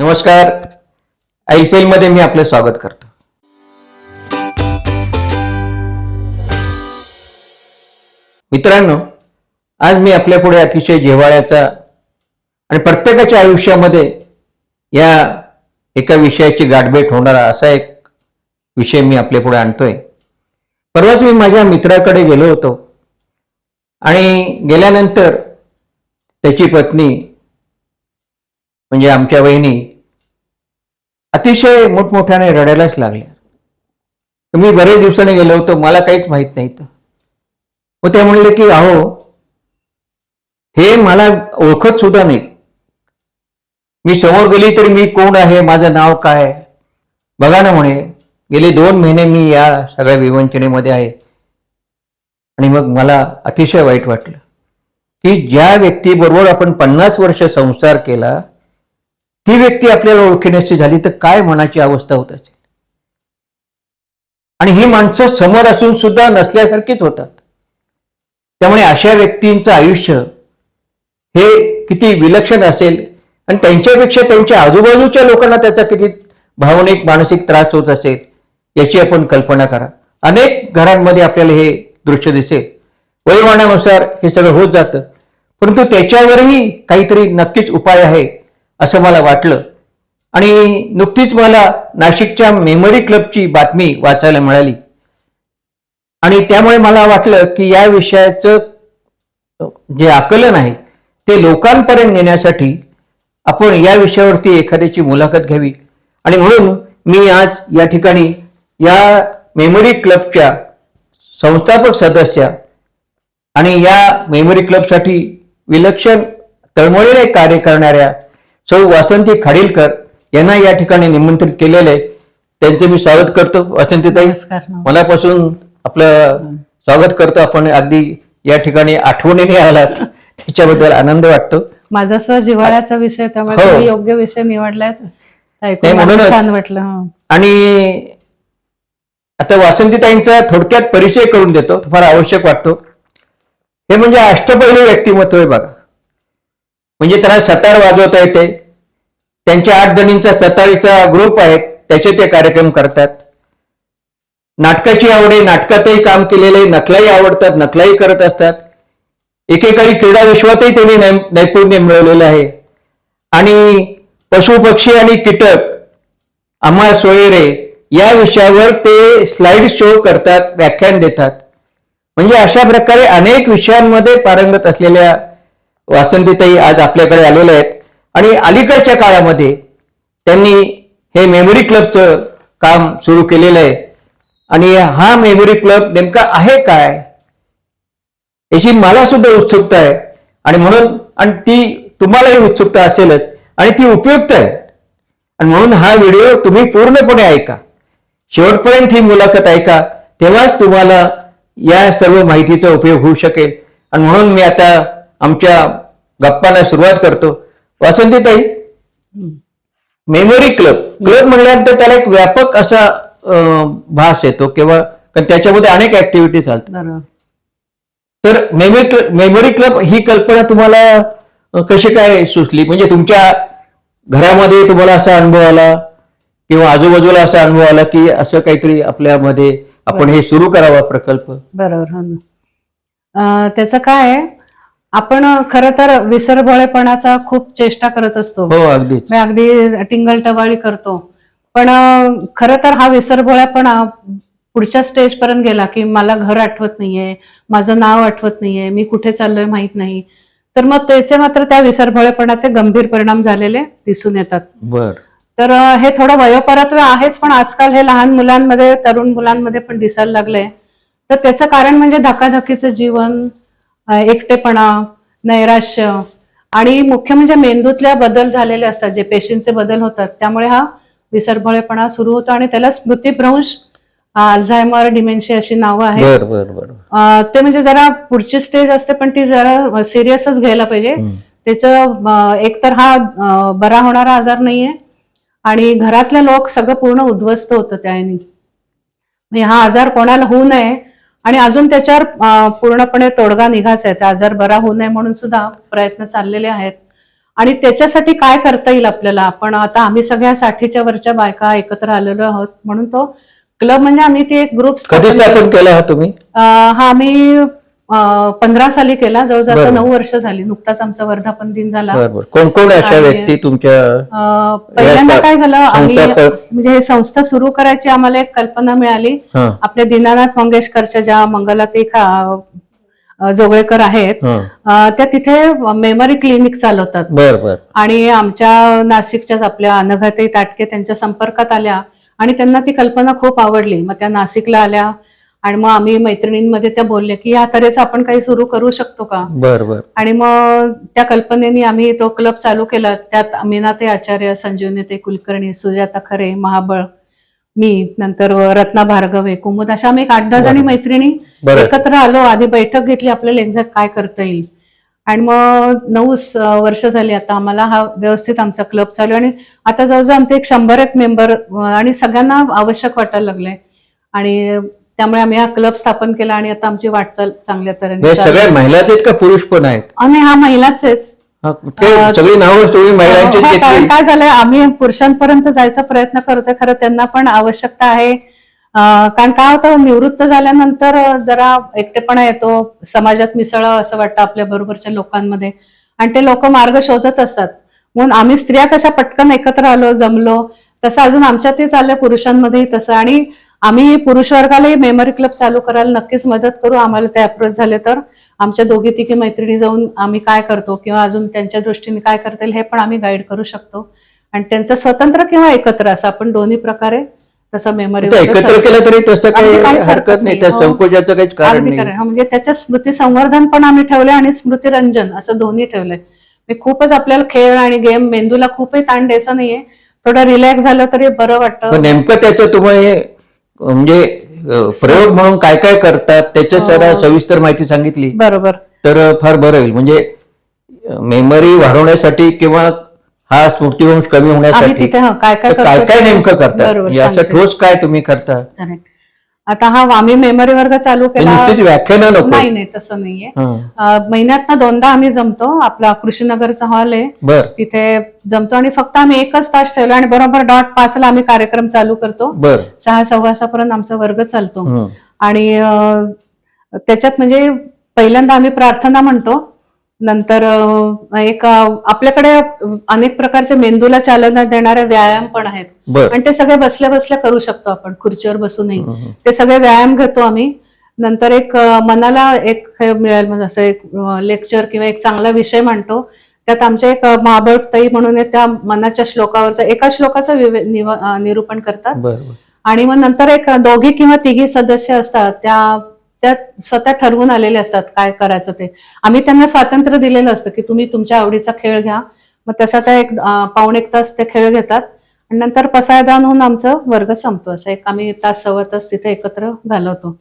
नमस्कार. I P मध्ये मी आपलं स्वागत करतो. मित्रांनो आज मी आपल्या पुढे अतिशय जिव्हाळ्याचा आणि प्रत्येकाच्या आयुष्यामध्ये या एका विषयाची गाठभेट होणारा असा एक विषय मी आपल्या पुढे आणतोय. परवाच मी माझ्या मित्राकडे गेलो होतो आणि गेल्यानंतर त्याची पत्नी म्हणजे आमच्या वहिनी अतिशय मोठमोठ्याने रडायलाच लागल्या मी बरेच दिवसाने गेलो होतो मला काहीच माहीत नाही तर मग ते म्हणले की अहो हे मला ओळखत सुद्धा नाही मी समोर गेली तरी मी कोण आहे माझं नाव काय? बघा ना म्हणे गेले दोन महिने मी या सगळ्या विवंचनेमध्ये आहे. आणि मग मला अतिशय वाईट वाटलं की ज्या व्यक्तीबरोबर आपण पन्नास वर्ष संसार केला ती व्यक्ती आपल्याला ओळखण्याची झाली तर काय मनाची अवस्था होत असेल? आणि ही माणसं समोर असून सुद्धा नसल्यासारखीच होतात. त्यामुळे अशा व्यक्तींचं आयुष्य हे किती विलक्षण असेल. आणि त्यांच्यापेक्षा त्यांच्या आजूबाजूच्या लोकांना त्याचा किती भावनिक मानसिक त्रास होत असेल याची आपण कल्पना करा. अनेक घरांमध्ये आपल्याला हे दृश्य दिसेल. वयोमानानुसार हे सगळं होत जातं. परंतु त्याच्यावरही काहीतरी नक्कीच उपाय आहे. असं मला वाटलं. आणि नुकतीच मला नाशिकच्या मेमरी क्लबची बातमी वाचायला मिळाली. आणि त्यामुळे मला वाटलं की या विषयाचं जे आकलन आहे ते लोकांपर्यंत नेण्यासाठी आपण या विषयावरती एखाद्याची मुलाखत घ्यावी. आणि म्हणून मी आज या ठिकाणी या मेमरी क्लबच्या संस्थापक सदस्या आणि या मेमरी क्लबसाठी विलक्षण तळमळीने कार्य करणाऱ्या सौ वासंती खाडीलकर यांना या ठिकाणी निमंत्रित केलेले आहे. त्यांचे मी स्वागत करतो. वासंतीताई मनापासून आपलं स्वागत करतो. आपण अगदी या ठिकाणी आठवणीने आलात. त्याच्याबद्दल आनंद वाटतो. माझा स्व जिव्हाळ्याचा विषय त्यामुळे हो. योग्य विषय निवडलाय. छान वाटलं. आणि आता वासंतीताईंचा थोडक्यात परिचय करून देतो. फार आवश्यक वाटतो. हे म्हणजे अष्टपैलू व्यक्तिमत्व आहे बघा. म्हणजे त्यांना सतार वाजवता येते. त्यांच्या आठ जणींचा सतारीचा ग्रुप आहे त्याचे ते कार्यक्रम करतात. नाटकाची आवड आहे नाटकातही काम केलेले नकलाही आवडतात नकलाही करत असतात. एकेकाळी क्रीडा विश्वातही त्यांनी नै- नैपुण्य मिळवलेलं आहे. आणि पशुपक्षी आणि कीटक आम्हा सोयरे या विषयावर ते स्लाइड शो करतात व्याख्यान देतात. म्हणजे अशा प्रकारे अनेक विषयांमध्ये पारंगत असलेल्या वासंतीताई आज आपल्याकडे आलेल्या आहेत. आणि अलीकडच्या काळामध्ये त्यांनी हे मेमरी क्लबचं काम सुरू केलेलं आहे. आणि हा मेमरी क्लब नेमका आहे काय? याची मला सुद्धा उत्सुकता आहे. आणि म्हणून आणि ती तुम्हालाही उत्सुकता असेलच. आणि ती उपयुक्त आहे. आणि म्हणून हा व्हिडिओ तुम्ही पूर्णपणे ऐका. शेवटपर्यंत ही मुलाखत ऐका. तेव्हाच तुम्हाला या सर्व माहितीचा उपयोग होऊ शकेल. आणि म्हणून मी आता आमच्या गप्पांना सुरुवात करतो. वासंतीताई मेमरी क्लब क्लब म्हणल्यानंतर त्याला एक व्यापक असा भास येतो किंवा कारण त्याच्यामध्ये अनेक ऍक्टिव्हिटी चालतात. तर मेमरी क्लब मेमरी क्लब ही कल्पना तुम्हाला कशी काय सुचली? म्हणजे तुमच्या घरामध्ये तुम्हाला असा अनुभव आला किंवा आजूबाजूला असा अनुभव आला की असं काहीतरी आपल्यामध्ये आपण हे सुरू करावा प्रकल्प? बरोबर हो त्याचं काय आहे, आपण खर तर विसरभोळेपणाचा खूप चेष्टा करत असतो. हो अगदी टिंगल टवाळी करतो. पण खर तर हा विसरभोळ्यापणा पुढच्या स्टेज पर्यंत गेला की मला घर आठवत नाहीये माझं नाव आठवत नाहीये मी कुठे चाललोय माहीत नाही. तर मग त्याचे मात्र त्या विसरभोळेपणाचे गंभीर परिणाम झालेले दिसून येतात. बर. तर हे थोडं वयोपरत्व आहेच पण आजकाल हे लहान मुलांमध्ये तरुण मुलांमध्ये पण दिसायला लागलंय. तर त्याचं कारण म्हणजे धकाधकीचं जीवन एकटेपणा नैराश्य आणि मुख्य म्हणजे मेंदूतल्या बदल झालेले असतात जे पेशींचे बदल होतात त्यामुळे हा विसरभोळेपणा सुरू होतो आणि त्याला स्मृतीभ्रंश अल्झायमर डिमेन्शिया अशी नावं आहेत. ते म्हणजे जरा पुढची स्टेज असते पण ती जरा सिरियसच घ्यायला पाहिजे. त्याचं एकतर हा बरा होणारा आजार नाहीये आणि घरातले लोक सगळं पूर्ण उद्ध्वस्त होतं त्याने. म्हणजे हा आजार कोणाला होऊ नये आणि अजून त्याच्यावर पूर्णपणे तोडगा निघायचा आहे. त्या आजार बरा होऊ नये म्हणून सुद्धा प्रयत्न चाललेले आहेत. आणि त्याच्यासाठी काय करता येईल आपल्याला? आपण आता आम्ही सगळ्या साठीच्या वरच्या बायका एकत्र आलेलो आहोत म्हणून तो क्लब म्हणजे आम्ही ते एक ग्रुप कधी स्थापन केला. हा तुम्ही? हा आम्ही पंधरा साली केला जवळजवळ. नऊ वर्ष झाली. नुकताच आमचा वर्धापन दिन झाला. कोण कोण अशा व्यक्ती तुमच्या पहिल्यांदा काय झालं आम्ही म्हणजे हे संस्था सुरू करायची आम्हाला एक कल्पना मिळाली. आपल्या दीनानाथ मंगेशकरच्या ज्या मंगलाती खा- अं, जोगळेकर आहेत त्या तिथे मेमरी क्लिनिक चालवतात. आणि आमच्या नाशिकच्याच आपल्या अनघाताई ताटके त्यांच्या संपर्कात आल्या. आणि त्यांना ती कल्पना खूप आवडली. मग त्या नाशिकला आल्या. आणि मग आम्ही मैत्रिणींमध्ये त्या बोलल्या की या तऱ्हेचं आपण काही सुरू करू शकतो का? बर बर. आणि मग त्या कल्पनेने आम्ही तो क्लब चालू केला. त्यात मीनाते आचार्य संजीवनी ते कुलकर्णी सुजाता खरे महाबळ मी नंतर रत्ना भार्गवे कुमुद अशा आम्ही एक आठ दहा जणी मैत्रिणी. एकत्र आलो. आधी बैठक घेतली आपल्याला एक्झॅक्ट काय करता येईल. आणि मग नऊ वर्ष झाली आता आम्हाला हा व्यवस्थित आमचा क्लब चालू आणि आता जवळजवळ आमचे एक शंभर एक मेंबर आणि सगळ्यांना आवश्यक वाटायला लागलंय. आणि त्यामुळे आम्ही हा क्लब स्थापन केला आणि आता आमची वाटचाल चांगल्या तऱ्हेने आहे. सगळ्या महिलाच आहेत का पुरुष पण आहेत. आणि हा महिलाच आहेच. हा, सगळी हो, कारण काय झालंय आम्ही पुरुषांपर्यंत जायचा प्रयत्न करतोय खरं त्यांना पण आवश्यकता आहे. कारण काय होतं निवृत्त झाल्यानंतर जरा एकटेपणा येतो समाजात मिसळावं असं वाटतं आपल्या बरोबरच्या लोकांमध्ये आणि ते लोक मार्ग शोधत असतात. म्हणून आम्ही स्त्रिया कशा पटकन एकत्र आलो जमलो तसं अजून आमच्यातही चाललंय पुरुषांमध्येही तसं. आणि आम्ही पुरुष वर्गालाही मेमरी क्लब चालू करायला नक्कीच मदत करू आम्हाला ते अप्रोच झाले तर आमच्या दोघी तिघी मैत्रिणी जाऊन आम्ही काय करतो किंवा अजून त्यांच्या दृष्टीने काय करता येईल हे पण आम्ही गाईड करू शकतो आणि त्यांचं स्वतंत्र किंवा एकत्र असं आपण दोन्ही प्रकारे तसं मेमरी एकत्र केलं तरी तसं काही हरकत नाही. त्या हो. संकोचाचं काहीच कारण. म्हणजे त्याच्या स्मृती संवर्धन पण आम्ही ठेवलंय आणि स्मृती रंजन असं दोन्ही ठेवलंय मी खूपच आपल्याला खेळ आणि गेम मेंदूला खूपही ताण द्यायचा नाहीये थोडं रिलॅक्स झालं तरी बरं वाटतं नेमकं त्याचं तुम्ही म्हणजे प्रयोग म्हणून काय काय करतात त्याच्या जरा हो. सविस्तर माहिती सांगितली बरोबर तर फार बरं होईल म्हणजे मेमरी वाढवण्यासाठी किंवा हा स्मृतिवंश कमी होण्यासाठी काय काय नेमकं करतात सांगते. ठोस काय तुम्ही करता. आता हा आम्ही मेमरी वर्ग चालू केला. नाही नाही तसं नाहीये. अं, महिन्यातनं दोनदा आम्ही जमतो. आपला कृष्णनगरचा हॉल आहे. तिथे जमतो आणि फक्त आम्ही एकच तास ठेवलो आणि बरोबर डॉट पाचला आम्ही कार्यक्रम चालू करतो. बर. सहा सव्वासापर्यंत आमचा वर्ग चालतो. आणि त्याच्यात म्हणजे पहिल्यांदा आम्ही प्रार्थना म्हणतो. नंतर एक आपल्याकडे अनेक प्रकारचे मेंदूला चालना देणारे व्यायाम पण आहेत. आणि ते सगळे बसल्या बसल्या करू शकतो आपण खुर्चीवर बसूनही. ते सगळे व्यायाम घेतो आम्ही. नंतर एक मनाला एक मिळेल म्हणजे असं एक लेक्चर किंवा एक चांगला विषय मांडतो त्यात आमच्या एक महाबळताई म्हणून त्या मनाच्या श्लोकावरचं एका श्लोकाचं निरूपण करतात. आणि मग नंतर एक दोघी किंवा तिघी सदस्य असतात. त्या त्या स्वतः ठरवून आलेले असतात काय करायचं ते. आम्ही त्यांना स्वातंत्र्य दिलेलं असतं की तुम्ही तुमच्या आवडीचा खेळ घ्या. मग तसा त्या एक पाऊण एक तास ते खेळ घेतात. आणि नंतर पसायदान होऊन आमचं वर्ग संपतो. असं एक आम्ही तास सव्वा तास तिथे एकत्र घालवतो.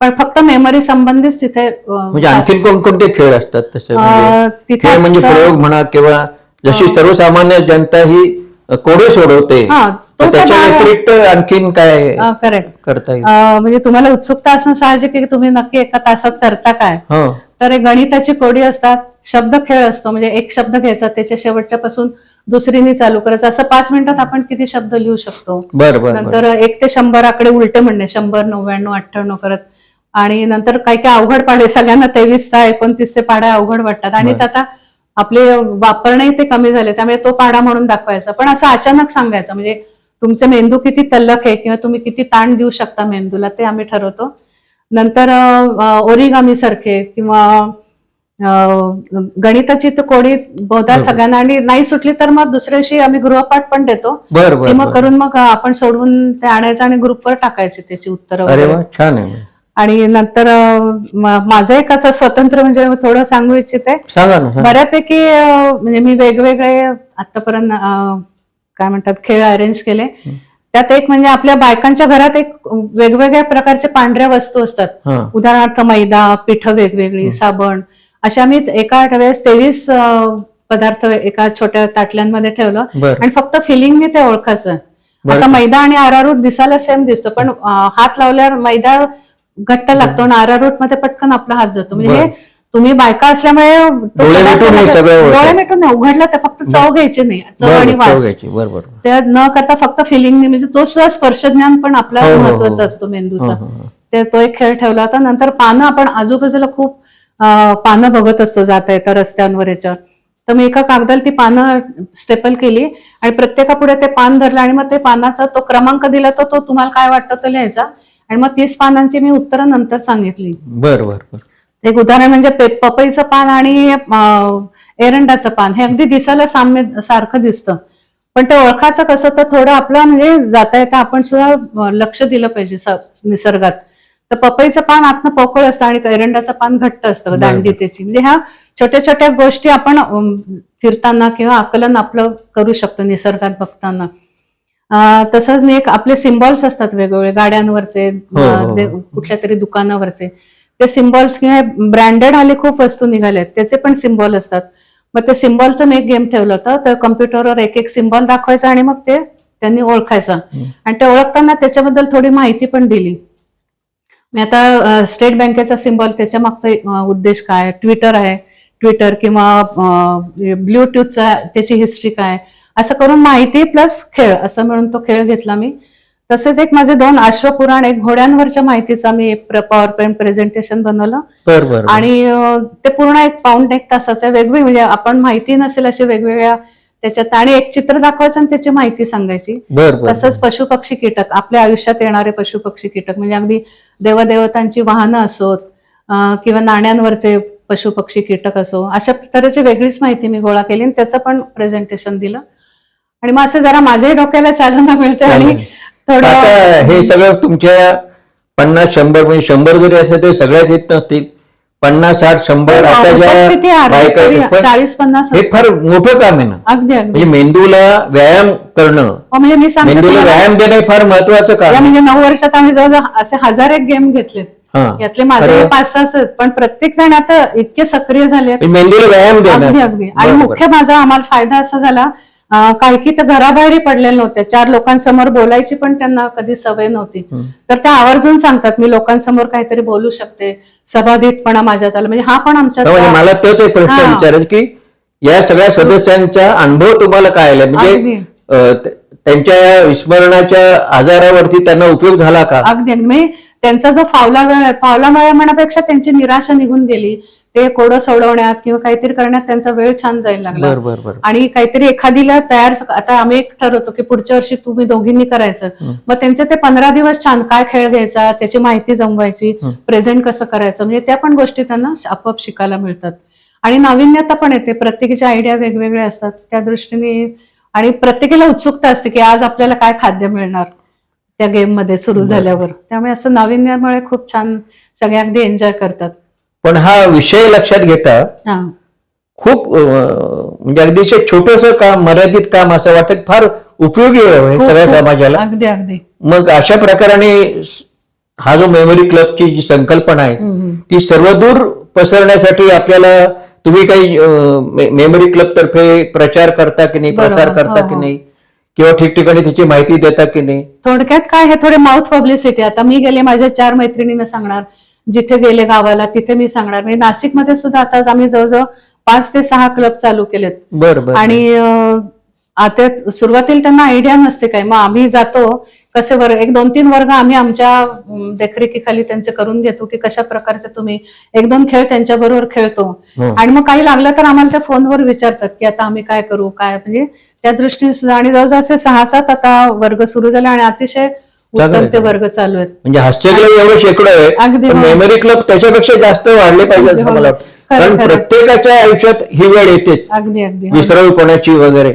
पण फक्त मेमरी संबंधित तिथे म्हणजे आणखीन कोणकोणते खेळ असतात तसे? म्हणजे तिथे म्हणजे प्रयोग म्हणा किंवा जशी सर्वसामान्य जनता ही कोडे सोडवते. हा, तो त्याच्या. व्यतिरिक्त आणखीन काय करेक्ट करता येईल? म्हणजे तुम्हाला उत्सुकता असणं साहजिक आहे की तुम्ही नक्की एका तासात करता काय? हो. तर गणिताची कोडी असतात. शब्द खेळ असतो. म्हणजे एक शब्द घ्यायचा त्याच्या शेवटच्या पासून दुसरीने चालू करायचं. असं पाच मिनिटात आपण किती शब्द लिहू शकतो? नंतर एक ते शंभर आकडे उलटे म्हणणे. शंभर नव्याण्णव अठ्ठ्याण्णव करत. आणि नंतर काही काही अवघड पाडे. सगळ्यांना तेवीसचा एकोणतीसचे पाड्या अवघड वाटतात. आणि आता आपले वापरणेही ते कमी झाले. त्यामुळे तो पाडा म्हणून दाखवायचा. पण असं अचानक सांगायचं. म्हणजे तुमचे मेंदू किती तल्लख आहे किंवा तुम्ही किती ताण देऊ शकता मेंदूला ते आम्ही ठरवतो नंतर ओरिगामी सारखे किंवा गणिताची तर कोडी बहुधा. सगळ्यांना आणि नाही सुटली तर मग दुसऱ्या दिवशी आम्ही गृहपाठ पण देतो ते मग. करून मग आपण सोडवून ते आणायचं आणि ग्रुपवर टाकायची त्याची उत्तरं आहे आणि नंतर माझं एक असं स्वतंत्र म्हणजे थोडं सांगू इच्छिते सांगा. बऱ्यापैकी म्हणजे मी वेगवेगळे आतापर्यंत काय म्हणतात खेळ अरेंज केले. त्यात एक म्हणजे आपल्या बायकांच्या घरात एक वेगवेगळ्या प्रकारच्या पांढऱ्या वस्तू असतात. उदाहरणार्थ मैदा पिठं वेगवेगळी साबण. अशा मी एका वेळेस तेवीस पदार्थ एका छोट्या ताटल्यांमध्ये ठेवलं. आणि फक्त फिलिंगने ते ओळखायचं. आता मैदा आणि आरारूट दिसायला सेम दिसतो पण हात लावल्यावर मैदा घट्ट लागतो आणि आरारूटमध्ये पटकन आपला हात जातो. म्हणजे तुम्ही बायका असल्यामुळे तो डोळे पदार्थ मिटून हे म्हणजे- सगळं होतं. डोळे मिटून नाही उघडला तर फक्त चव घ्यायची नाही चव आणि बरोबर, चव वास. घ्यायची, बरोबर ते न करता फक्त फिलिंग म्हणजे तो सुद्धा स्पर्श ज्ञान पण आपला हो, हो, हो. महत्त्वाचा असतो हो, मेंदूचा. हो, हो. ते तो एक खेळ ठेवला होता. नंतर पानं आपण आजूबाजूला खूप अं, पानं बघत असतो जाता येता रस्त्यांवर याच्या तर मी एका कागदाला ती पानं स्टेपल केली आणि प्रत्येकापुढे ते पान धरलं आणि मग ते पानाचा तो क्रमांक दिला तर तो तुम्हाला काय वाटतं तो लिहायचा. आणि मग तीस पानांची मी उत्तरं नंतर सांगितली. बर बर बर. एक उदाहरण म्हणजे पपईचं पान आणि एरंडाचं पान हे अगदी दिसायला साम्य सारखं दिसतं. पण ते ओळखायचं कसं तर थोडं आपलं म्हणजे जाता येता आपण सुद्धा लक्ष दिलं पाहिजे निसर्गात. तर पपईचं पान आतनं पोकळ असतं आणि एरंडाचं पान घट्ट असतं. दांडी त्याची म्हणजे ह्या छोट्या छोट्या गोष्टी आपण फिरताना किंवा आकलन आपलं करू शकतो निसर्गात बघताना. तसंच मी एक आपले सिम्बॉल्स असतात वेगवेगळे गाड्यांवरचे हो, हो. कुठल्या तरी दुकानावरचे. ते सिम्बॉल्स किंवा ब्रँडेड आले खूप वस्तू निघाल्यात. त्याचे पण सिम्बॉल असतात. मग ते सिम्बॉलचं मी एक गेम ठेवलं होतं. तर कम्प्युटरवर एक एक सिम्बॉल दाखवायचा आणि मग ते त्यांनी ओळखायचा. आणि ते ओळखताना त्याच्याबद्दल थोडी माहिती पण दिली. मी आता स्टेट बँकेचा सिम्बॉल त्याच्या मागचा उद्देश काय? ट्विटर आहे. ट्विटर किंवा ब्ल्यूटूथचा त्याची हिस्ट्री काय? असं करून माहिती प्लस खेळ असं म्हणून तो खेळ घेतला मी. तसेच एक माझे दोन अश्वपुराण एक घोड्यांवरच्या माहितीचा मी पॉवर पॉईंट प्रेझेंटेशन बनवलं. बर बर आणि ते पूर्ण एक पाऊंड एक तासाचं वेगवेगळे म्हणजे आपण माहिती नसेल असे वेगवेगळ्या त्याच्यात आणि एक चित्र दाखवायचं आणि त्याची माहिती सांगायची. बर बर तसंच पशु पक्षी कीटक आपल्या आयुष्यात येणारे पशु पक्षी कीटक म्हणजे अगदी देवदेवतांची वाहनं असोत किंवा नाण्यांवरचे पशु पक्षी कीटक असो अशा तऱ्हेची वेगळीच माहिती मी गोळा केली आणि त्याचं पण प्रेझेंटेशन दिलं. आणि मग असं जरा माझ्याही डोक्याला चालना मिळते आणि आता हे सगळं तुमच्या पन्नास शंभर म्हणजे शंभर जरी असले तरी सगळ्याच येत नसतील पन्नास साठ शंभर आता ज्या बायका चाळीस पन्नास हे फार मोठं काम आहे ना अगदी म्हणजे मेंदूला व्यायाम करणं हो, म्हणजे मी मेंदूला व्यायाम देणं हे फार महत्वाचं काम आहे. म्हणजे नऊ वर्षात आम्ही जवळजवळ असे हजार एक गेम घेतले हा. यातले माझे. पाच आहेत. पण प्रत्येक जण आता इतके सक्रिय झाले मेंदूला व्यायाम देणं अगदी अगदी आणि बरोबर. मुख्य माझा आम्हाला फायदा असा झाला काही की तर घराबाहेरही पडलेले नव्हते. चार लोकांसमोर बोलायची पण त्यांना कधी सवय नव्हती. तर त्या आवर्जून सांगतात मी लोकांसमोर काहीतरी बोलू शकते. सभाधितपणा माझ्यात आला. म्हणजे हा पण तर म्हणजे आमच्या मला तोच एक प्रश्न. विचारायचा की या सगळ्या सदस्यांचा अनुभव तुम्हाला काय आला म्हणजे त्यांच्या विस्मरणाच्या आजारावरती त्यांना उपयोग झाला का? अगदी. त्यांचा जो फावला वेळ आहे फावला वेळ म्हणण्यापेक्षा त्यांची निराशा निघून गेली. ते कोडं सोडवण्यात किंवा काहीतरी करण्यात त्यांचा वेळ छान जायला लागला. बर बर बर. आणि काहीतरी एखादीला तयार आता आम्ही एक ठरवतो की पुढच्या वर्षी तुम्ही दोघींनी करायचं. मग त्यांचे ते पंधरा दिवस छान काय खेळ घ्यायचा त्याची माहिती जमवायची प्रेझेंट कसं करायचं म्हणजे त्या पण गोष्टी त्यांना आपोआप शिकायला मिळतात. आणि नाविन्यता पण येते. प्रत्येकाची आयडिया वेगवेगळ्या असतात त्या दृष्टीने आणि प्रत्येकाला उत्सुकता असते की आज आपल्याला काय खाद्य मिळणार त्या गेममध्ये सुरू झाल्यावर. त्यामुळे असं नाविन्यामुळे खूप छान सगळे अगदी एन्जॉय करतात. पण हा विषय लक्षात घेता हा खूप म्हणजे अगदीच छोटस काम मर्यादित काम असं वाटतं फार उपयोगी आहे हे खूप- सगळ्या. समाजाला अगदी अगदी मग अशा प्रकाराने हा जो मेमरी क्लबची जी संकल्पना आहे. ती सर्वदूर पसरण्यासाठी आपल्याला तुम्ही काही मेमरी क्लब तर्फे प्रचार करता की नाही. प्रसार करता हो, की हो. नाही किंवा ठिकठिकाणी त्याची माहिती देता की नाही थोडक्यात काय हे थोडे माउथ पब्लिसिटी आता मी गेले माझ्या चार मैत्रिणींना सांगणार जिथे गेले गावाला तिथे मी सांगणार. म्हणजे नाशिकमध्ये सुद्धा आता आम्ही जवळजवळ पाच ते सहा क्लब चालू केलेत. आणि आता सुरुवातीला त्यांना आयडिया नसते काय मग आम्ही जातो कसे वर्ग एक दोन तीन वर्ग आम्ही आमच्या देखरेखीखाली त्यांचे करून घेतो की कशा प्रकारचे तुम्ही एक दोन खेळ त्यांच्या बरोबर खेळतो. हो. आणि मग काही लागलं तर आम्हाला त्या फोनवर विचारतात की आता आम्ही काय करू काय म्हणजे त्या दृष्टीने सुद्धा. आणि जवळजवळ असे सहा सात आता वर्ग सुरू झाले आणि अतिशय उत्तम ते आहे. वर्ग चालू आहेत म्हणजे हास्य क्लब एवढं शेकडो आहे. मेमरी क्लब त्याच्यापेक्षा जास्त वाढले पाहिजे असं. मला वाटतं कारण. प्रत्येकाच्या आयुष्यात ही वेळ येतेच अगदी अगदी हो. वगैरे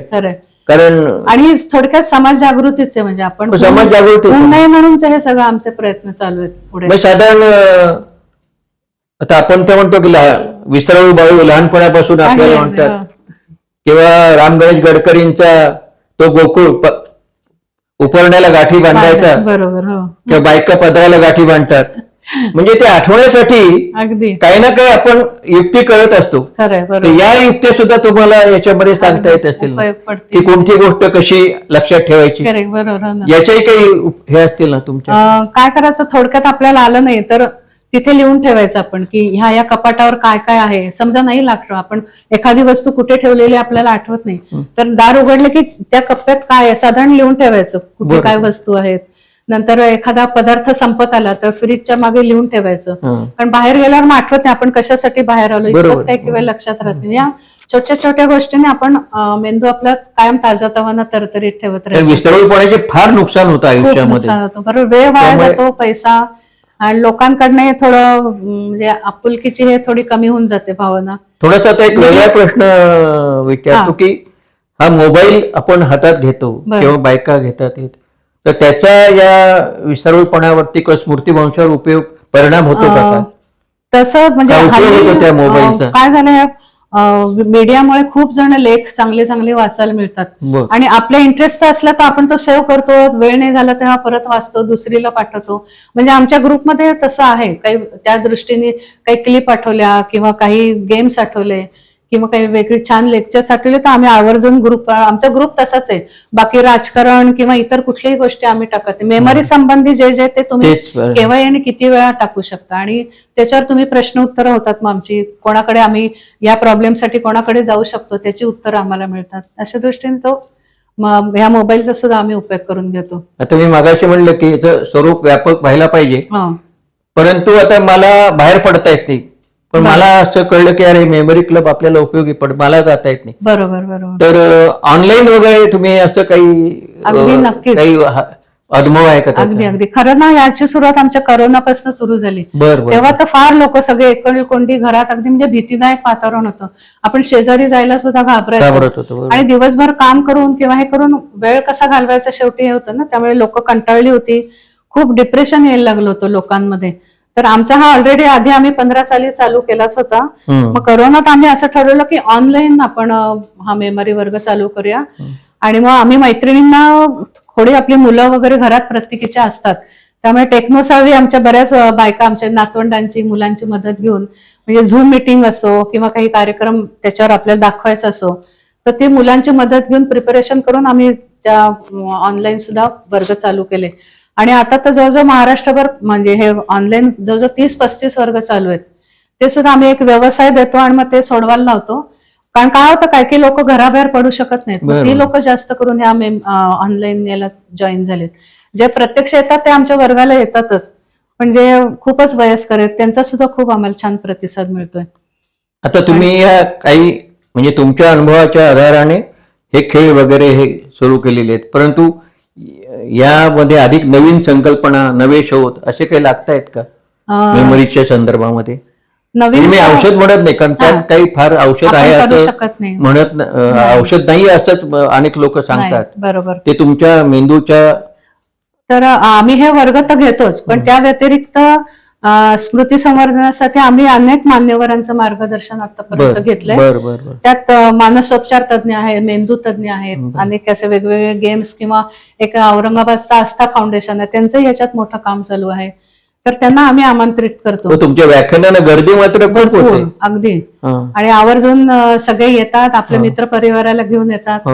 कारण आणि थोडक्यात समाज जागृतीचे म्हणजे आपण हो, समाज जागृती. होऊ नये म्हणूनच हे सगळं आमचे प्रयत्न चालू आहेत पुढे मग साधारण आता आपण तर म्हणतो की विसराळू बाळू लहानपणापासून आपल्याला म्हणतात हो. किंवा राम गणेश गडकरींचा तो गोकुळ उपरण्याला गाठी बांधायचा. बरोबर हो. किंवा बायका पदराला गाठी बांधतात. म्हणजे ते आठवण्यासाठी अगदी. काही ना काही आपण युक्ती करत असतो. खरंय तर बरोबर. या युक्त्या सुद्धा तुम्हाला याच्यामध्ये सांगता येत असतील. ना? उपयोग पडतील की कोणती गोष्ट कशी लक्षात ठेवायची? करेक्ट बरोबर हो ना. याच्याही काही उप- हे असतील ना तुमच्या? अं, काय करायचं? थोडक्यात आपल्याला आलं नाही तर तिथे लिहून ठेवायचं आपण की ह्या या कपाटावर काय काय आहे. समजा नाही लागतो आपण एखादी वस्तू कुठे ठेवलेली आपल्याला आठवत नाही. तर दार उघडले की त्या कप्प्यात काय आहे? साधारण लिहून ठेवायचं कुठे. काय वस्तू आहेत. नंतर एखादा पदार्थ संपत आला तर फ्रीजच्या मागे लिहून ठेवायचं. कारण बाहेर गेल्यावर मग आठवत नाही आपण कशासाठी बाहेर आलो. इतकं काही किंवा लक्षात राहत नाही. या छोट्या छोट्या गोष्टीने आपण मेंदू आपला कायम ताजा तवाना तरतरीत ठेवत राहतो फार नुकसान होतं आयुष्यामध्ये. बरोबर. वेळ वाया जातो पैसा आणि लोकांकडनं हे थोडं म्हणजे आपुलकीची हे थोडी कमी होऊन जाते भावना थोडासा आता एक वेगळा प्रश्न विचारतो. की हा मोबाईल आपण हातात घेतो बरं. किंवा बायका घेतात हे. तर त्याचा या विसरळपणावरती किंवा स्मृतिभ्रंशावर उपयोग परिणाम होतो का अं, काय? तसं म्हणजे काय उपयोग हल्ली, होतो त्या मोबाईलचा? अं, काय झालंय मीडियामुळे खूप जण लेख चांगले चांगले वाचायला मिळतात. आणि आपल्या इंटरेस्टचा असला तर आपण तो सेव्ह करतो. वेळ नाही झाला तेव्हा परत वाचतो दुसरीला पाठवतो. म्हणजे आमच्या ग्रुपमध्ये तसं आहे. काही त्या दृष्टीने काही क्लिप आठवल्या किंवा काही गेम्स आठवले. किंवा काही वेगळी छान लेक्चर्स आठवले तर आम्ही आवर्जून ग्रुप आमचा ग्रुप तसाच आहे. बाकी राजकारण किंवा इतर कुठलीही गोष्टी आम्ही टाकत मेमरी संबंधी जे जे ते तुम्ही तेच बरं. केव्हा आणि किती वेळा टाकू शकता. आणि त्याच्यावर तुम्ही प्रश्न उत्तरं होतात मग आमची. कोणाकडे आम्ही या प्रॉब्लेमसाठी कोणाकडे जाऊ शकतो त्याची उत्तरं आम्हाला मिळतात. अशा दृष्टीने तो ह्या मोबाईलचा सुद्धा आम्ही उपयोग करून घेतो. आता मी मागाशी म्हणलं की याचं स्वरूप व्यापक व्हायला पाहिजे. परंतु आता मला बाहेर पडता येत नाही. पण. मला असं कळलं की अरे मेमरी क्लब आपल्याला उपयोगी पड मला जाता येत नाही. बरोबर बरोबर. तर ऑनलाईन वगैरे तुम्ही असं काही अगदी अं, नक्कीच. काही हा- अनुभव आहे का त्याचा? अगदी अगदी. खरं ना याची सुरुवात आमच्या करोनापासून सुरू झाली. बर बर. तेव्हा तर फार लोक सगळे एकल कोंडी घरात अगदी म्हणजे भीतीदायक वातावरण होतं. आपण शेजारी जायला सुद्धा घाबरायचो. घाबरत होतो बरोबर. आणि दिवसभर काम करून किंवा हे करून वेळ कसा घालवायचा शेवटी हे होतं ना त्यामुळे लोक कंटाळली होती. खूप डिप्रेशन यायला लागलं होतं लोकांमध्ये. तर आमचा हा ऑलरेडी आधी आम्ही पंधरा साली चालू केलाच होता. मग करोनात आम्ही असं ठरवलं की ऑनलाईन आपण हा मेमरी वर्ग चालू करूया. आणि मग आम्ही मैत्रिणींना थोडी आपली मुलं वगैरे घरात प्रत्येकीच्या असतात. त्यामुळे टेक्नोसावी आमच्या बऱ्याच बायका आमच्या नातवंडांची मुलांची मदत घेऊन म्हणजे झूम मिटिंग असो किंवा काही कार्यक्रम त्याच्यावर आपल्याला दाखवायचा असो तर ते मुलांची मदत घेऊन प्रिपरेशन करून आम्ही त्या ऑनलाईन सुद्धा वर्ग चालू केले. आणि आता तर जवळजवळ महाराष्ट्रभर म्हणजे हे ऑनलाईन जवळजवळ तीस पस्तीस वर्ग चालू आहेत. ते सुद्धा आम्ही एक व्यवसाय देतो आणि मग ते सोडवायला लावतो. कारण काय होतं काय काही लोक घराबाहेर पडू शकत नाहीत. ती. लोक जास्त करून ह्या ऑनलाईन याला जॉईन झालेत. जे प्रत्यक्ष येतात ते आमच्या वर्गाला येतातच. पण जे खूपच वयस्कर आहेत. त्यांचा सुद्धा खूप आम्हाला छान प्रतिसाद मिळतोय. आता तुम्ही या काही म्हणजे तुमच्या अनुभवाच्या आधाराने हे खेळ वगैरे हे सुरू केलेले आहेत. परंतु यामध्ये अधिक नवीन संकल्पना नवे शोध असे काही लागतायत का? अं, मेमरीच्या संदर्भामध्ये? नवीन म्हणजे मी औषध म्हणत नाही कारण त्यात. काही फार औषध आहे असं म्हणत औषध नाही असंच अनेक लोक सांगतात. बरोबर. ते तुमच्या मेंदूच्या तर आम्ही हे वर्ग तर घेतोच पण त्या व्यतिरिक्त स्मृती संवर्धनासाठी आम्ही अनेक मान्यवरांचं मार्गदर्शन आतापर्यंत घेतलंय. त्यात मानसोपचार तज्ज्ञ आहेत मेंदू तज्ज्ञ आहेत अनेक असे वेगवेगळे गेम्स किंवा एक औरंगाबादचा आस्था फाउंडेशन आहे त्यांचंही याच्यात मोठं काम चालू आहे. तर त्यांना आम्ही आमंत्रित करतो. हो, तुमच्या व्याख्यानाला गर्दी मात्र भरपूर, अगदी. आणि आवर्जून सगळे येतात आपले मित्र परिवाराला घेऊन येतात.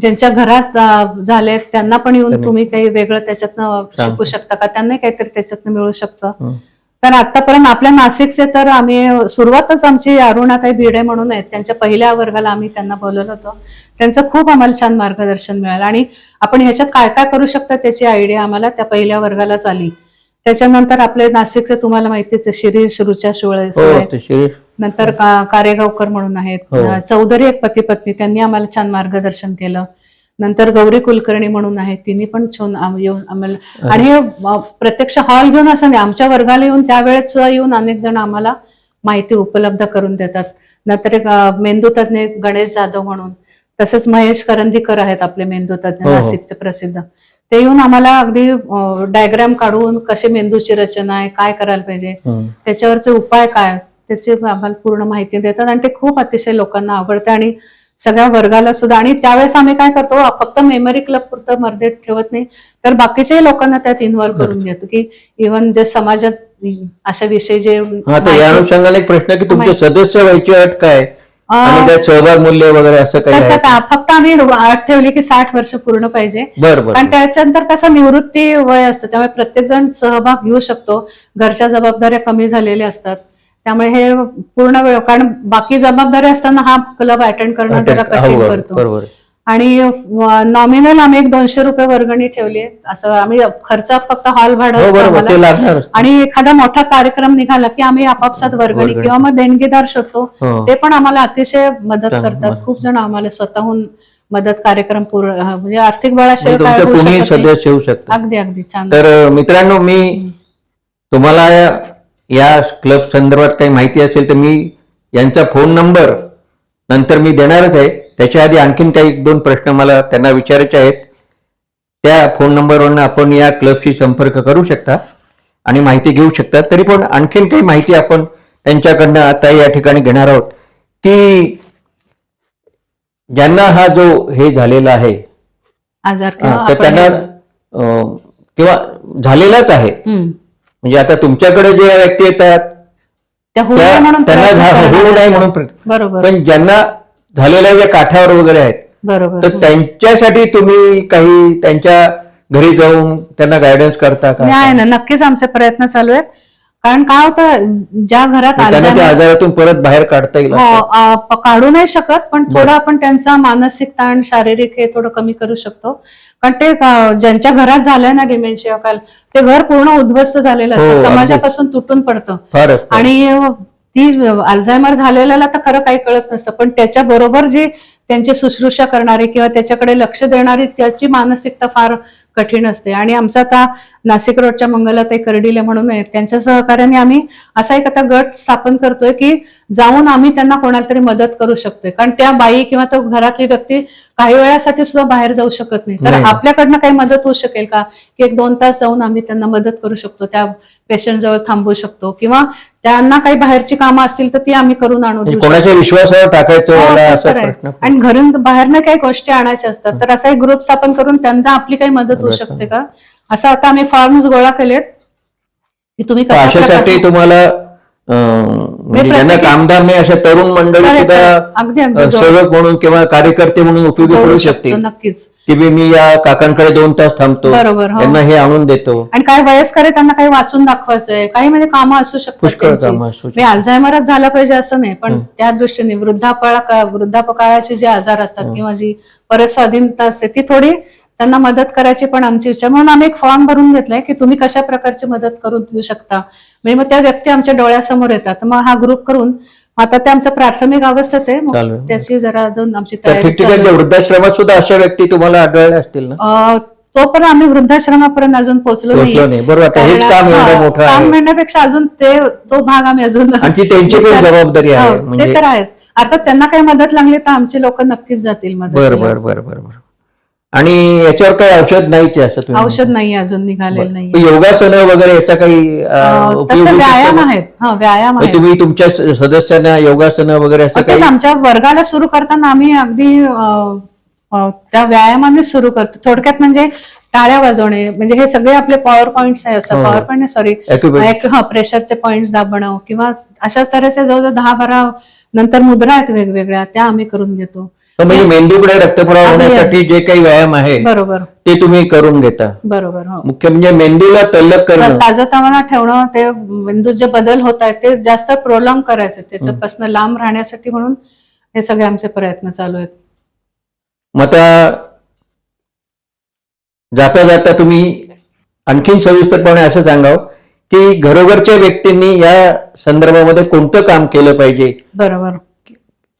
ज्यांच्या घरात झाले त्यांना पण येऊन तुम्ही काही वेगळं त्याच्यातनं शिकू शकता का? त्यांनाही काहीतरी त्याच्यातनं मिळू शकतं. तर आतापर्यंत आपल्या नाशिकचे तर आम्ही सुरुवातच आमची अरुणाताई भिडे म्हणून आहेत. त्यांच्या पहिल्या वर्गाला आम्ही त्यांना बोलवलं होतं. त्यांचं खूप आम्हाला छान मार्गदर्शन मिळालं. आणि आपण ह्याच्यात काय काय करू शकता त्याची आयडिया आम्हाला त्या पहिल्या वर्गालाच आली. त्याच्यानंतर आपले नाशिकचे तुम्हाला माहितीच आहे शिरीष रुचा शिवळे हो नंतर कारेगावकर म्हणून आहेत. हो. चौधरी एक पती पत्नी त्यांनी आम्हाला छान मार्गदर्शन केलं. नंतर गौरी कुलकर्णी म्हणून आहेत तिने पण छान येऊन आम्हाला आणि हे, प्रत्यक्ष हॉल घेऊन असं नाही आमच्या वर्गाला येऊन त्यावेळेस सुद्धा येऊन अनेक जण आम्हाला माहिती उपलब्ध करून देतात नंतर एक मेंदू तज्ञ गणेश जाधव म्हणून तसेच महेश करंदीकर आहेत आपले मेंदू तज्ञ हो, हो. नाशिकचे प्रसिद्ध ते येऊन आम्हाला अगदी डायग्राम काढून कशी मेंदूची रचना आहे काय करायला पाहिजे हं. त्याच्यावरचे उपाय काय त्याची आम्हाला पूर्ण माहिती देतात आणि ते खूप अतिशय लोकांना आवडते आणि सगळ्या वर्गाला सुद्धा. आणि त्यावेळेस आम्ही काय करतो फक्त मेमरी क्लब पुरतं मर्देत ठेवत नाही. तर बाकीच्याही लोकांना त्यात इन्व्हॉल्व्ह करून घेतो की इव्हन जे समाजात अशा विषयी जे हा, या अनुषंगाने एक प्रश्न की तुमचे सदस्य व्हायची अट काय? सहभाग मूल्य वगैरे असं तसं का? फक्त आम्ही अट ठेवली की साठ वर्ष पूर्ण पाहिजे. कारण त्याच्यानंतर कसं निवृत्ती वय असतं त्यामुळे प्रत्येक जण सहभाग घेऊ शकतो. घरच्या जबाबदाऱ्या कमी झालेल्या असतात. त्यामुळे हे पूर्ण वेळ कारण बाकी जबाबदारी असताना हा क्लब अटेंड करणं जरा कठीण करतो. आणि नॉमिनल आम्ही एक दोनशे रुपये वर्गणी ठेवली. असं आम्ही खर्च फक्त हॉल भाडं हो आणि एखादा मोठा कार्यक्रम निघाला की आम्ही आपापसात वर्गणी. किंवा मग देणगीदार शोधतो हो. ते पण आम्हाला अतिशय मदत करतात. खूप जण आम्हाला स्वतःहून मदत कार्यक्रम पूर्ण म्हणजे आर्थिक बळाशिवाय म्हणजे अगदी अगदी छान तर मित्रांनो मी तुम्हाला या क्लब संदर्भात काही माहिती असेल तर मी यांचा फोन नंबर नंतर मी देणारच आहे. त्याच्या आधी आणखीन काही एक दोन प्रश्न मला त्यांना विचारायचे आहेत. त्या फोन नंबरवरनं आपण या क्लबशी संपर्क करू शकता आणि माहिती घेऊ शकता. तरी पण आणखीन काही माहिती आपण त्यांच्याकडनं आता या ठिकाणी घेणार आहोत. की ज्यांना हा जो हे झालेला आहे तर त्यांना किंवा झालेलाच आहे. म्हणजे आता तुमच्याकडे जे व्यक्ती येतात त्या होऊ नये म्हणून त्यांना प्रयत्न झा- करणार होऊ नये. म्हणून प्रयत्न बरोबर. पण ज्यांना झालेल्या ज्या काठावर वगैरे आहेत बरोबर तर त्यांच्यासाठी तुम्ही काही त्यांच्या घरी जाऊन त्यांना गायडन्स करता का? नाही ना नक्कीच आमचे प्रयत्न चालू आहेत. कारण काय होतं ज्या घरात त्यांना त्या Alzheimer- आजारातून परत बाहेर काढता येईल हो अ, प- काढू नाही शकत पण थोडं आपण त्यांचा मानसिक ताण शारीरिक हे थोडं कमी करू शकतो. कारण ते ज्यांच्या घरात झालंय ना डिमेन्शिया काल ते घर पूर्ण उद्ध्वस्त झालेलं हो, असतं अगदीच. समाजापासून तुटून पडतं. आणि ती अल्झायमर झालेल्याला तर खरं काही कळत नसतं पण त्याच्या बरोबर जी त्यांची शुश्रूषा करणारी किंवा त्याच्याकडे लक्ष देणारी त्याची मानसिकता फार कठीण असते. आणि आमचा आता नाशिक रोडच्या मंगलाताई कर्डिले म्हणून आहेत. त्यांच्या सहकार्याने आम्ही असा एक आता गट स्थापन करतोय की जाऊन आम्ही त्यांना कोणाला तरी मदत करू शकतोय. कारण त्या बाई किंवा तो घरातली व्यक्ती काही वेळासाठी सुद्धा बाहेर जाऊ शकत नाही. तर. आपल्याकडनं काही मदत होऊ शकेल का? की एक दोन तास जाऊन आम्ही त्यांना मदत करू शकतो. त्या पेशंट जवळ थांबवू शकतो. किंवा त्यांना काही बाहेरची कामं असतील तर ती आम्ही करून आणू म्हणजे देऊ. कोणाच्या विश्वासावर टाकायचं आणि घरून बाहेरनं काही गोष्टी आणायच्या असतात तर असा एक ग्रुप स्थापन करून त्यांना आपली काही मदत होऊ. शकते का असं आता आम्ही फॉर्म्स गोळा केलेत की तुम्ही तुम्हाला म्हणजे ज्यांना नाही अशा तरुण मंडळी सुद्धा सेवक म्हणून किंवा कार्यकर्ते म्हणून उपयोगी पडू शकतो, नक्कीच. की मी या काकांकडे दोन तास थांबतो बरोबर, हो. त्यांना हे आणून देतो. आणि काय वयस्कर आहे त्यांना काही वाचून दाखवायचंय काही म्हणजे कामं असू शकतात मी अल्झायमरच झालं पाहिजे असं नाही पण त्या दृष्टीने वृद्धापळा वृद्धापकाळाचे जे आजार असतात किंवा जी परत स्वाधीनता असते ती थोडी त्यांना मदत करायची पण आमची इच्छा. म्हणून आम्ही एक फॉर्म भरून घेतलाय की तुम्ही कशा प्रकारची मदत करून देऊ शकता. म्हणजे मग त्या व्यक्ती आमच्या डोळ्यासमोर येतात. मग हा ग्रुप करून आता ते आमचं प्राथमिक अवस्थेत आहे. मग त्याची जरा अजून आमची तयारी. वृद्धाश्रमात सुद्धा अशा व्यक्ती तुम्हाला आढळल्या असतील ना? तो पण आम्ही वृद्धाश्रमापर्यंत अजून पोहोचलो नाही. बरोबर, काम म्हणण्यापेक्षा अजून ते तो भाग आम्ही अजून त्यांची पण जबाबदारी आहे. हो, म्हणजे ते तर आहेच. अर्थात त्यांना काही मदत लागली तर आमची लोक नक्कीच जातील मदत बर बर बर बर. आणि याच्यावर काही औषध नाहीच आहे असं तुम्ही औषध नाही अजून निघालेलं नाही. योगासनं वगैरे याचा काही उपयोग होऊ व्यायाम? आहेत हा व्यायाम म्हणजे आहेत तुम्ही तुमच्या स- सदस्यांना योगासनं वगैरे असं तेच काही आमच्या वर्गाला सुरू करताना आम्ही अगदी अं, अं, त्या व्यायामाने सुरू करतो थोडक्यात म्हणजे टाळ्या वाजवणे म्हणजे हे सगळे आपले पॉवर पॉईंट्स आहे असं. Power point sorry. हा प्रेशरचे पॉईंट्स दाबणं किंवा अशा तऱ्हेचे जवळजवळ दहा बारा नंतर मुद्रा आहेत वेगवेगळ्या त्या आम्ही करून घेतो तर म्हणजे मेंदूकडे रक्तपुरवठा अगदी, होण्यासाठी जे काही व्यायाम आहे बरोबर. ते तुम्ही करून घेता. बरोबर हो. मुख्य म्हणजे मेंदूला तल्लक करणं. ताजतवाना ठेवणं ते मेंदूत जे बदल होत आहेत ते जास्त प्रोलॉंग करायचे. त्याच्यापासून लांब राहण्यासाठी म्हणून हे सगळे आमचे प्रयत्न चालू आहेत. मग आता जाता जाता तुम्ही आणखीन सविस्तरपणे असं सांगावं की घरोघरच्या व्यक्तींनी या संदर्भामध्ये कोणतं काम केलं पाहिजे? बरोबर.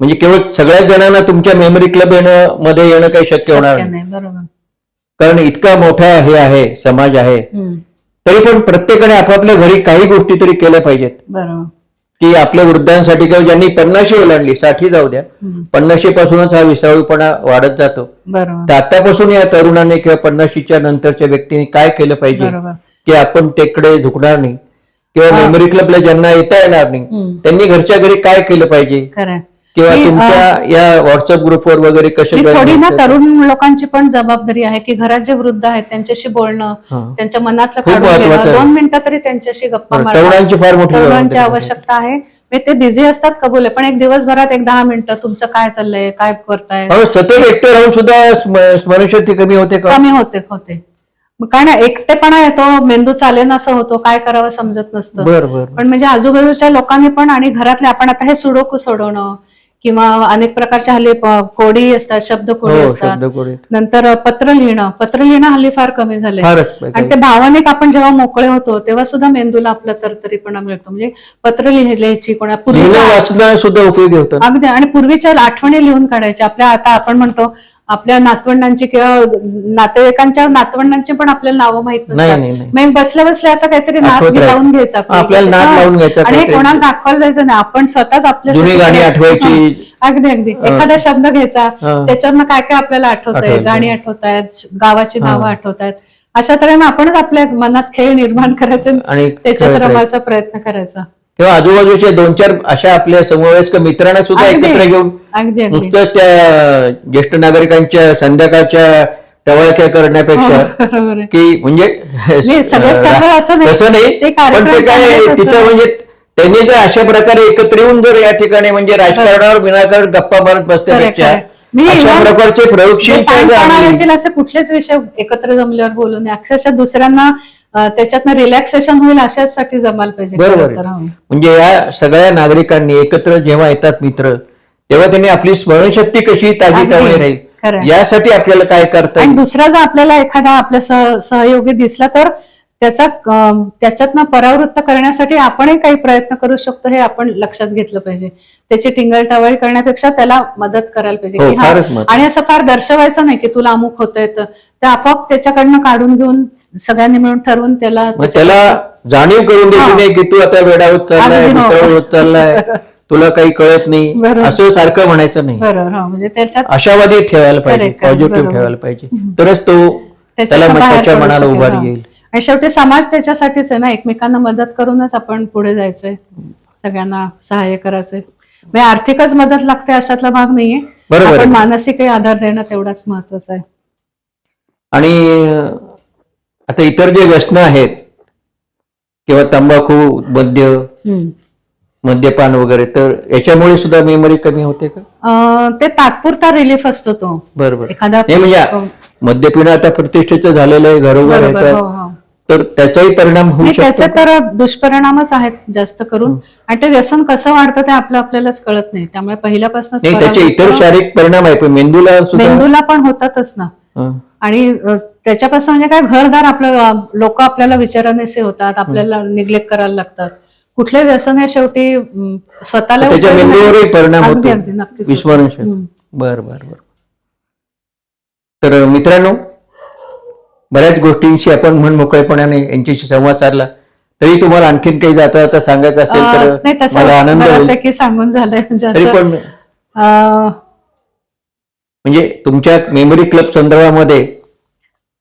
म्हणजे केवळ सगळ्याच जणांना तुमच्या मेमरी क्लब येणं मध्ये येणं काही शक्य होणार नाही. बरोबर. कारण इतका मोठा हे आहे समाज आहे. तरी पण प्रत्येकाने आपापल्या घरी काही गोष्टी तरी केल्या पाहिजेत. बरोबर. की आपल्या वृद्धांसाठी किंवा ज्यांनी पन्नाशी ओलांडली साठी जाऊ द्या पन्नाशी पासूनच हा विसाळूपणा वाढत जातो. तर आतापासून या तरुणाने किंवा पन्नाशीच्या नंतरच्या व्यक्तीने काय केलं पाहिजे? की आपण तेकडे झुकणार नाही. किंवा मेमरी क्लबला ज्यांना येता येणार नाही त्यांनी घरच्या घरी काय केलं पाहिजे? किंवा तुमच्या या व्हॉट्सअप ग्रुपवर वगैरे कसे थोडी ना? तरुण लोकांची पण जबाबदारी आहे की घरात जे वृद्ध आहेत त्यांच्याशी बोलणं. त्यांच्या मनातलं. दोन मिनिटं तरी त्यांच्याशी गप्पा तरुणांची फार मोठी तरुणांची. आवश्यकता आहे म्हणजे ते बिझी असतात कबूल आहे पण एक दिवसभरात एक दहा मिनिटं तुमचं काय चाललंय काय करताय सतत एकटं राहून सुद्धा स्म- स्मरणशक्ती कमी होते कमी होते होते काय ना एकटेपणा येतो मेंदू चालेन असं होतो काय करावं समजत नसतं पण म्हणजे आजूबाजूच्या लोकांनी पण आणि घरातले आपण आता हे सुडोकू सोडवणं किंवा अनेक प्रकारच्या हल्ली कोडी असतात शब्द कोडी हो असतात. नंतर पत्र लिहिणं. पत्र लिहिणं हल्ली फार कमी झाले आणि ते भावनिक आपण जेव्हा मोकळे होतो तेव्हा सुद्धा मेंदूला आपला तरतरीपणा मिळतो. म्हणजे पत्र लिहायची कोणा वाचणं सुद्धा उपयोगी होतं. अगदी. आणि पूर्वीच्या आठवणी लिहून काढायच्या. आपल्या आता आपण म्हणतो आपल्या नातवंडांची किंवा नातेवाईकांच्या नातवंडांची पण आपल्याला नावं माहीत नाही, नसतात. मग बसल्या बसल्या असं काहीतरी नात. लावून घ्यायचं आपल्या आपल्याला नात. लावून घ्यायचं आणि. कोणाला दाखवायला जायचं नाही आपण स्वतःच आपल्या जुनी गाणी आठवायची. अगदी अगदी एखादा शब्द घ्यायचा. त्याच्यावरनं काय काय आपल्याला आठवत आहे. गाणी आठवत आहेत गावाची नावं आठवत आहेत अशा तऱ्हेने आपणच आपल्या मनात खेळ निर्माण करायचे आणि त्याच्यात रमायचा प्रयत्न करायचा किंवा आजूबाजूच्या दोन चार अशा आपल्या समवयस्क मित्रांना सुद्धा अगदी. एकत्र घेऊन अगदी अगदी नुसतं त्या ज्येष्ठ नागरिकांच्या संध्याकाळच्या टवळक्या करण्यापेक्षा हो, बरोबर आहे की म्हणजे नाही, सगळेच करणार असं नाही. तसं नाही ते कार्यक्रम पण ते काय चांगलेच असतात. तिथं म्हणजे त्यांनी जर अशा प्रकारे एकत्र येऊन जर या ठिकाणी म्हणजे राजकारणावर विनाकारण गप्पा मारत बसण्यापेक्षा correct. मी अशा even प्रकारचे जे प्रयोगशील ताणतणाव येतील असे कुठलेच विषय एकत्र जमल्यावर बोलू नये अक्षरशः दुसऱ्यांना त्याच्यातनं रिलॅक्सेशन होईल अशाचसाठी जमायला पाहिजे बरोबर. म्हणजे या सगळ्या नागरिकांनी एकत्र जेव्हा येतात मित्र तेव्हा त्यांनी आपली स्मरणशक्ती कशी ताजी खरं राहील. यासाठी आपल्याला काय करता आणि दुसरा जर आपल्याला एखादा आपल्या सह- सहयोगी दिसला तर त्याचा त्याच्यातनं परावृत्त करण्यासाठी आपणही काही प्रयत्न करू शकतो हे आपण लक्षात घेतलं पाहिजे त्याची टिंगल करण्यापेक्षा त्याला मदत करायला पाहिजे हो. आणि असं फार दर्शवायचं नाही की तुला अमुक होत तर ते आपोआप त्याच्याकडनं काढून घेऊन सगळ्यांनी मिळून ठरवून त्याला मग त्याला जाणीव करून द्यायची. नाही की तू आता वेडा होत चाललाय अगदी हो. होत चाललाय तुला काही कळत नाही बरोबर. असं सारखं म्हणायचं नाही बरोबर हो म्हणजे त्याच्यात आशावादी ठेवायला पाहिजे Correct, correct, पॉझिटिव्ह बरोबर. ठेवायला पाहिजे तरच तो त्याला बाहेर त्याच्या पडू मनाला शकेल, उभारी हा. येईल आणि शेवटी समाज त्याच्यासाठीच आहे ना एकमेकांना मदत करूनच आपण पुढे जायचंय सगळ्यांना सहाय्य करायचंय म्हणजे आर्थिकच मदत लागते अशातला भाग नाहीये बरोबर आहे. आपण मानसिकही आधार देणं तेवढाच महत्वाचं आहे आणि अं, आता इतर जे व्यसनं आहेत किंवा तंबाखू मद्य. मद्यपान वगैरे तर याच्यामुळे सुद्धा मेमरी कमी होते का? अं, ते तात्पुरता रिलीफ असतो तो. बरोबर. एखादा म्हणजे मद्य पिणं आता प्रतिष्ठेचं झालेलं आहे घरोघर हो येतात हो तर त्याचाही परिणाम होऊ त्याचे तर दुष्परिणामच आहेत जास्त करून. आणि ते व्यसन कसं वाढतं ते आपलं आपल्यालाच कळत नाही. त्यामुळे पहिल्यापासूनच नाही त्याचे इतर शारीरिक परिणाम आहे पण मेंदूला मेंदूला पण होतातच ना. आणि त्याच्यापासून म्हणजे काय घरदार आपलं लोक आपल्याला विचारानेसे होतात आपल्याला निग्लेक्ट करायला लागतात. कुठले व्यसन हे शेवटी स्वतःला परिणाम होतो. नक्कीच. बर बर बर. तर मित्रांनो बऱ्याच गोष्टींशी आपण म्हण मोकळेपणाने यांच्याशी संवाद साधला. तरी तुम्हाला आणखीन काही जाता जाता सांगायचं असेल तर मला आनंद सांगून झालंय. म्हणजे तरी पण म्हणजे तुमच्या मेमरी क्लब संदर्भामध्ये?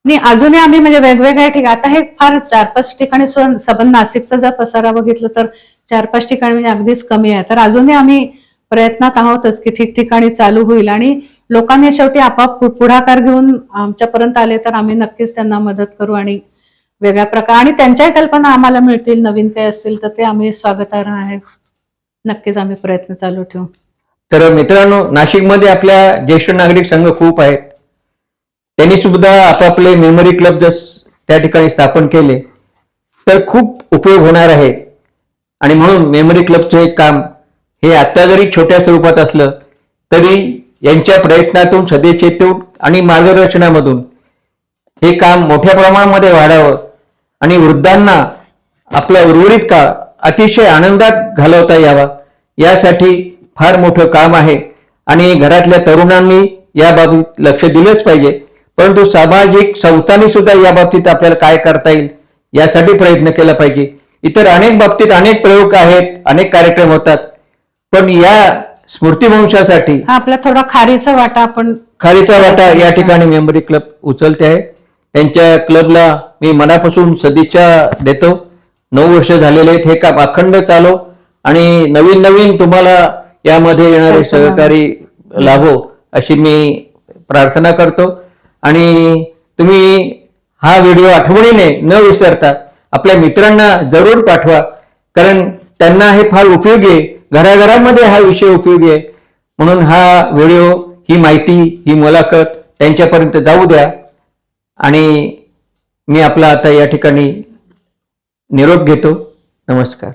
नाही अजूनही आम्ही म्हणजे वेगवेगळ्या ठिकाणी आता हे फार चार पाच ठिकाणी सबंध नाशिकचा जर पसारा बघितलं तर चार पाच ठिकाणी म्हणजे अगदीच कमी आहे. तर अजूनही आम्ही प्रयत्नात आहोतच की ठिकठिकाणी चालू होईल आणि लोकांनी शेवटी आपाप पुढाकार घेऊन आमच्यापर्यंत आले तर आम्ही नक्कीच त्यांना मदत करू आणि वेगळ्या प्रकार आणि त्यांच्याही कल्पना आम्हाला मिळतील नवीन काही असतील तर ते आम्ही स्वागतार्ह आहे नक्कीच आम्ही प्रयत्न चालू ठेवू. तर मित्रांनो नाशिकमध्ये आपल्या ज्येष्ठ नागरिक संघ खूप आहेत. त्यांनी सुद्धा आपापले मेमरी क्लब जर त्या ठिकाणी स्थापन केले. तर खूप उपयोग होणार आहे. आणि म्हणून मेमरी क्लबचं हे काम हे आत्ता जरी छोट्या स्वरूपात असलं तरी यांच्या प्रयत्नातून सदिच्छेतून आणि मार्गदर्शनामधून हे काम मोठ्या प्रमाणामध्ये वाढावं. आणि वृद्धांना आपला उर्वरित काळ अतिशय आनंदात घालवता यावा यासाठी फार मोठं काम आहे. आणि घरातल्या तरुणांनी या बाबतीत लक्ष दिलंच पाहिजे. परंतु सामाजिक संस्थांनी सुद्धा या बाबतीत आपल्याला काय करता येईल यासाठी प्रयत्न केला पाहिजे. इतर अनेक बाबतीत अनेक प्रयोग आहेत अनेक कार्यक्रम होतात. पण या स्मृतिवंशासाठी हा आपला थोडा खारीचा वाटा आपण खारीचा वाटा या ठिकाणी मेमरी क्लब उचलते आहे. त्यांच्या क्लबला मी मनापासून सदिच्छा देतो. नऊ वर्ष झालेले आहेत हे काम अखंड चालो. आणि नवीन नवीन तुम्हाला यामध्ये येणारे सहकारी लाभो अशी मी प्रार्थना करतो. आणि तुम्ही हा व्हिडिओ आठवणीने न विसरता आपल्या मित्रांना जरूर पाठवा कारण त्यांना हे फार उपयोगी आहे. घराघरामध्ये हा विषय उपयोगी आहे. म्हणून हा व्हिडिओ ही माहिती ही मुलाखत त्यांच्यापर्यंत जाऊ द्या. आणि मी आपला आता या ठिकाणी निरोप घेतो. नमस्कार.